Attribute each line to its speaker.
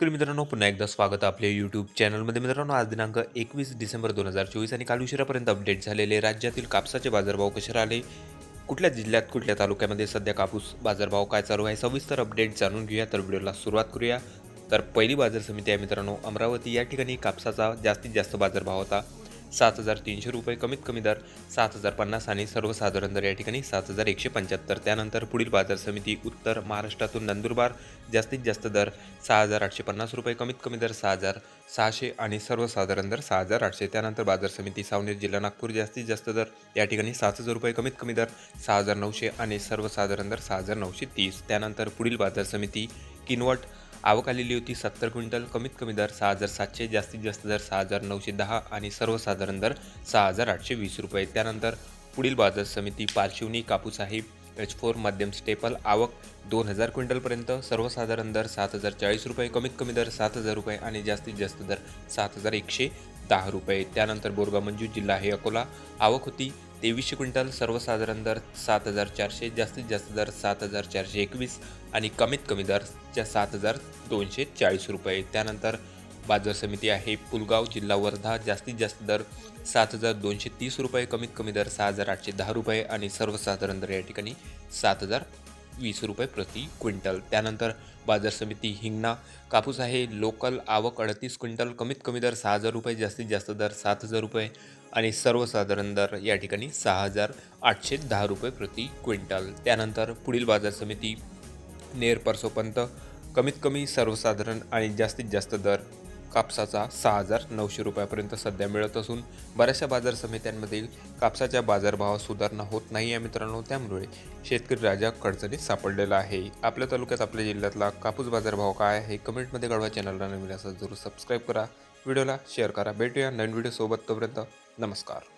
Speaker 1: तर मित्रांनो पुन्हा एकदा स्वागत आपल्या यूट्यूब चॅनलमध्ये मित्रांनो आज दिनांक एकवीस डिसेंबर दोन हजार चोवीस आणि काल उशिरापर्यंत अपडेट झालेले राज्यातील कापसाचे बाजारभाव कसे राहिले? कुठल्या जिल्ह्यात कुठल्या तालुक्यामध्ये सध्या कापूस बाजारभाव काय चालू आहे? सविस्तर अपडेट जाणून घेऊया. तर व्हिडिओला सुरुवात करूया. तर पहिली बाजार समिती आहे मित्रांनो अमरावती. या ठिकाणी कापसाचा जास्तीत जास्त बाजारभाव होता. सात हजार तीनशे रुपये कमीत कमी दर सात हजार पन्नास आणि सर्वसाधारण दर या ठिकाणी सात हजार एकशे पंच्याहत्तर. त्यानंतर पुढील बाजार समिती उत्तर महाराष्ट्रातून नंदुरबार जास्तीत जास्त दर सहा हजार आठशे पन्नास रुपये कमीत कमी दर सहा हजार सहाशे आणि सर्वसाधारण दर सहा हजार आठशे. त्यानंतर बाजार समिती सावनेर जिल्हा नागपूर जास्तीत जास्त दर या ठिकाणी सात हजार रुपये कमीत कमी दर सहा हजार नऊशे आणि सर्वसाधारण दर सहा हजार नऊशे तीस. त्यानंतर पुढील बाजार समिती किनवट आवक आलेली होती सत्तर क्विंटल कमीत कमी दर सहा हजार सातशे जास्तीत जास्त दर सहा हजार नऊशे दहा आणि सर्वसाधारण दर सहा हजार आठशे वीस रुपये. त्यानंतर पुढील बाजार समिती पारशिवनी कापूस आहे एच फोर मध्यम स्टेपल आवक दोन हजार क्विंटलपर्यंत सर्वसाधारण दर सात हजार चाळीस रुपये कमीत कमी दर सात हजार रुपये आणि जास्तीत जास्त दर सात हजार एकशे दहा रुपये. त्यानंतर बोरगाव मंजू जिल्हा आहे अकोला आवक होती तेवीसशे क्विंटल सर्वसाधारण दर सात हजार चारशे जास्तीत जास्त दर सात हजार चारशे एकवीस आणि कमीत कमी दरच्या सात हजार दोनशे चाळीस रुपये. त्यानंतर बाजार समिती आहे पुलगाव जिल्हा वर्धा जास्तीत जास्त दर सात हजार दोनशे तीस रुपये कमीत कमी दर सहा हजार आठशे दहा रुपये आणि सर्वसाधारण दर या ठिकाणी सात हजार वीस रुपये प्रति क्विंटल. त्यानंतर बाजार समिती हिंगणा कापूस आहे लोकल आवक अडतीस क्विंटल कमीत कमी दर सहा हजार रुपये जास्तीत जास्त दर सात हजार रुपये आणि सर्वसाधारण दर या ठिकाणी सहा हजार आठशे दहा रुपये प्रति क्विंटल. त्यानंतर पुढील बाजार समिती नेर परसोपंत कमीत कमी सर्वसाधारण आणि जास्तीत जास्त दर कापसाचा सहा हजार नऊशे रुपयापर्यंत सध्या मिळत असून बऱ्याचशा बाजार समित्यांमधील कापसाच्या बाजारभावात सुधारणा होत नाही आहे मित्रांनो. त्यामुळे शेतकरी राजा अडचणीत सापडलेला आहे. आपल्या तालुक्यात आपल्या जिल्ह्यातला कापूस बाजारभाव काय आहे कमेंटमध्ये कळवा. चॅनलला नवीन असं जरूर सबस्क्राईब करा. व्हिडिओला शेअर करा. भेटूया नवीन व्हिडिओसोबत तोपर्यंत नमस्कार.